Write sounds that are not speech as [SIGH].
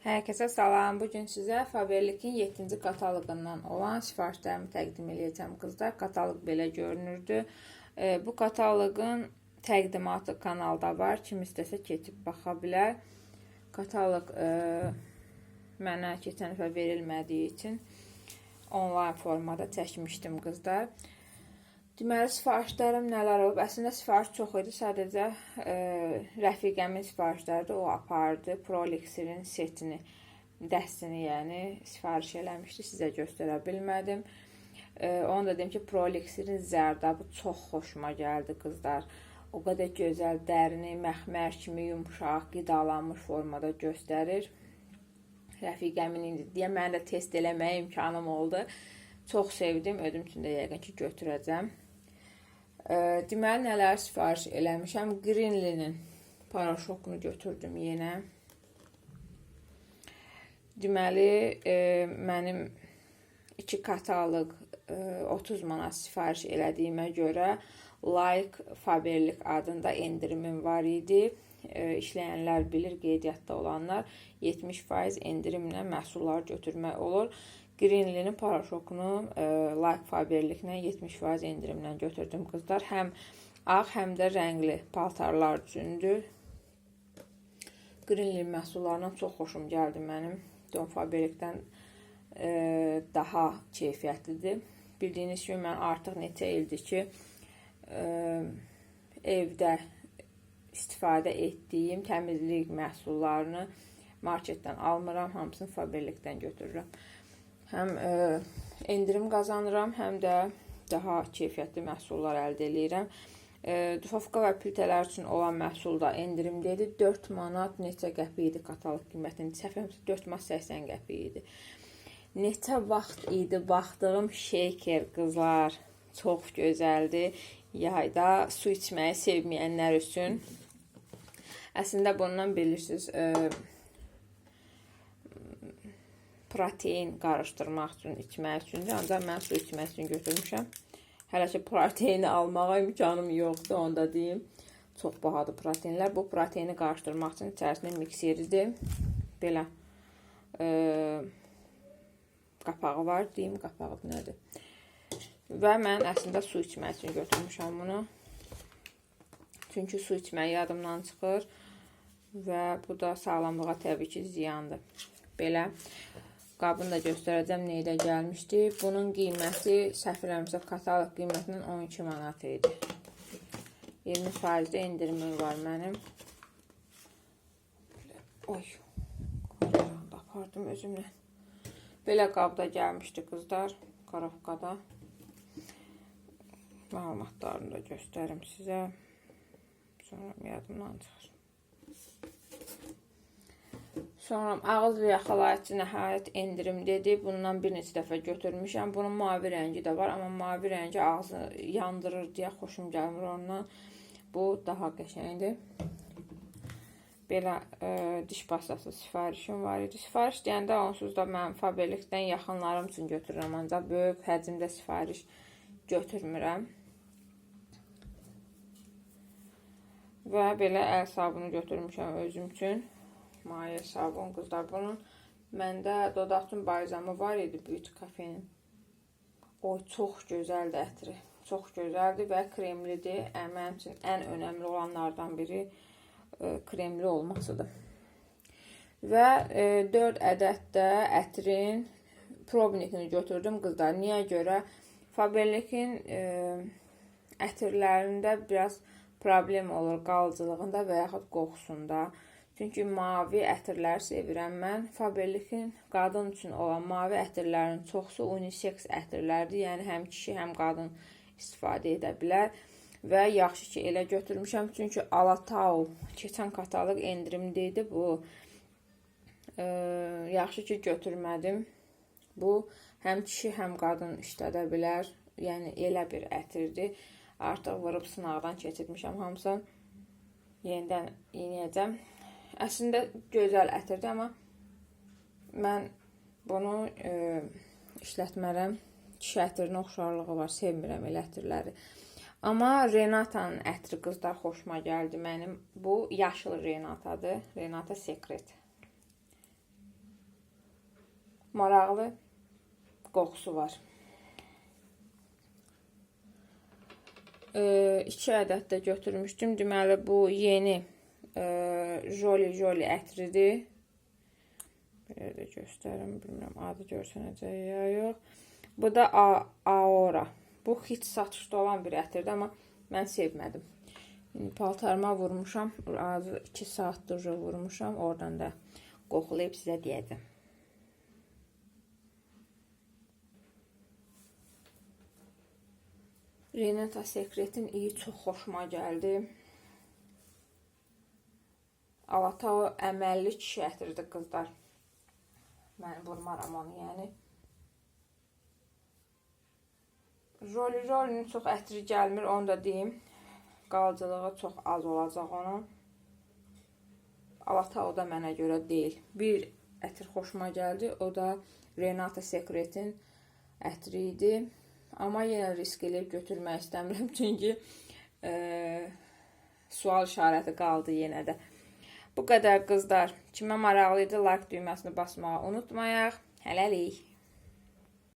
Herkese salam. Bugün sizə Faberlikin 7-ci kataloqundan olan sifarişlərimi təqdim edəcəm qızlar. Kataloq belə görünürdü. E, bu kataloqun təqdimatı kanalda var. Kim istəsə keçib baxa bilər. Kataloq e, mənə keçən verilmədiyi üçün onlayn formada çəkmişdim qızlar. Deməli, sifarişlərim nələr olub? Əslində sifariş çox idi. Sadəcə e, rəfiqəmin sifarişləridir. O apardı. Prolixirin setini, dəstini, yəni sifariş eləmişdi. Sizə göstərə bilmədim. E, onu da deyim ki, Prolixirin zərdabı çox xoşuma gəldi qızlar. O qədər gözəl dərini məxmər kimi yumşaq, qidalanmış formada göstərir. Rəfiqəmin indi deyə mən də test eləməyə imkanım oldu. Çox sevdim. Ödüm üçün də yəqin ki, götürəcəm. E, deməli nələr sifariş eləmişəm? Greenlinin paraşokunu götürdüm yenə. Deməli, e, mənim iki kataloq e, 30 manat sifariş elədiyimə görə Like Faberlik adında endirimim var idi. E, işləyənlər bilir, qeydiyyatda olanlar 70% endirimlə məhsullar götürmək olur. Greenlinin paraşokunu e, Like Faberliklə 70% endirimlə götürdüm qızlar. Həm ağ, həm də rəngli paltarlar üçündür. Greenlin məhsullarından çox xoşum gəldi mənim. Don Faberlikdən e, daha keyfiyyətlidir. Bildiyiniz kimi mən artıq neçə ildir ki, e, evdə istifadə etdiyim təmizlik məhsullarını marketdən almıram, hamısını Faberlikdən götürürəm həm e, endirim qazanıram, həm də daha keyfiyyətli məhsullar əldə edirəm. E, dufovka və plitələr üçün olan məhsulda endirimdə idi. 4 manat neçə qəpik idi kataloq qiymətinin. Səhvimsə 4 manat 80 qəpik idi. Neçə vaxt idi baxdığım shaker qızlar çox gözəldir. Yayda su içməyi sevməyənlər üçün. Əslində bundan bilirsiniz, e, protein qarışdırmaq üçün, içmək üçündür. Ancaq mən su içmək üçün götürmüşəm. Hələ ki proteini almağa imkanım yoxdur, onu da deyim. Çox bahadır proteinlər. Bu proteini qarışdırmaq üçün içərisində mikseridir. Belə e, qapağı var, deyim qapağı nədir? Və mən əslində su içmək üçün götürmüşəm bunu. Çünki su içmək yadımdan çıxır və bu da sağlamlığa təbii ki ziyandır. Belə Qabını da göstərəcəm neydə gəlmişdi. Bunun qiyməti səhv eləmirəmsə kataloq qiymətindən 12 manat idi. 20% də endirimim var mənim. Oy. Apardım özümlə. Belə qabda gəlmişdi qızlar. Qarabqada. Məlumatlarını da göstərim sizə. Sonra yadımdan çıxır. Sonra ağız yaxalayıcı nəhayət endirim dedi. Bundan bir neçə dəfə götürmüşəm. Bunun mavi rəngi də var, amma mavi rəngi ağzı yandırır deyə xoşum gəlmir ondan. Bu daha qəşəngdir. Belə e, diş pastası sifarişim var idi. Sifariş deyəndə onsuz da mən Faberlikdən yaxınlarım üçün götürürəm, ancaq böyük həcmdə sifariş götürmürəm. Və belə əl sabunu götürmüşəm özüm üçün maye sabun qızlar. Bunun məndə dodaqçın balzamı var idi Beauty Cafe-nin. O çox gözəldir ətri. Çox gözəldir və kremlidir. Mənim üçün ən önəmli olanlardan biri e, kremli olmasıdır. Və e, 4 ədəd də ətrin probnikini götürdüm qızlar. Niyə görə? Faberlikin e, ətirlərində biraz problem olur qalıcılığında və yaxud qoxusunda. Çünki mavi ətirlər sevirəm mən. Faberlikin qadın üçün olan mavi ətirlərin çoxusu unisex ətirlərdir. Yəni həm kişi, həm qadın istifadə edə bilər. Və yaxşı ki, elə götürmüşəm. Çünki Alatau keçən kataloq endirimdə idi bu. E, yaxşı ki, götürmədim. Bu həm kişi, həm qadın işlədə bilər. Yəni elə bir ətirdir. Artıq vurub sınaqdan keçirmişəm hamısını. Yenidən iynəyəcəm. Əslində gözəl ətirdir, amma mən bunu e, işlətmərəm. Kişi ətirinə oxşarlığı var, sevmirəm elə ətirləri. Amma Renata'nın ətri qızlar xoşuma gəldi mənim. Bu yaşıl Renata'dır. Renata Secret. maraqlı qoxusu var. Ee, iki ədəd də götürmüşdüm. Deməli bu yeni e, Jolly Jolly ətridir. Belə də göstərim, bilmirəm adı görsənəcək ya yox. Bu da A Aora. Bu hiç satışda olan bir ətirdir, amma mən sevmədim. İndi paltarıma vurmuşam. Azı 2 saatdır vurmuşam. Oradan da qoxulayıb sizə deyəcəm. Renata Secret'in iyi çox xoşuma gəldi. Alatao əməlli kişi ətirdir qızlar. Mən vurmaram onu, yəni. Jolly Jolly'nin çox ətri gəlmir, onu da deyim. Qalıcılığı çox az olacaq onun. Alatao da mənə görə deyil. Bir ətir xoşuma gəldi, o da Renata Secret'in ətri idi. Amma yenə risk eləyib götürmək istəmirəm, [LAUGHS] çünki e, sual işarəti qaldı yenə də. Bu qədər qızlar. Kimə maraqlı idi, like düyməsini basmağı unutmayaq. Hələlik.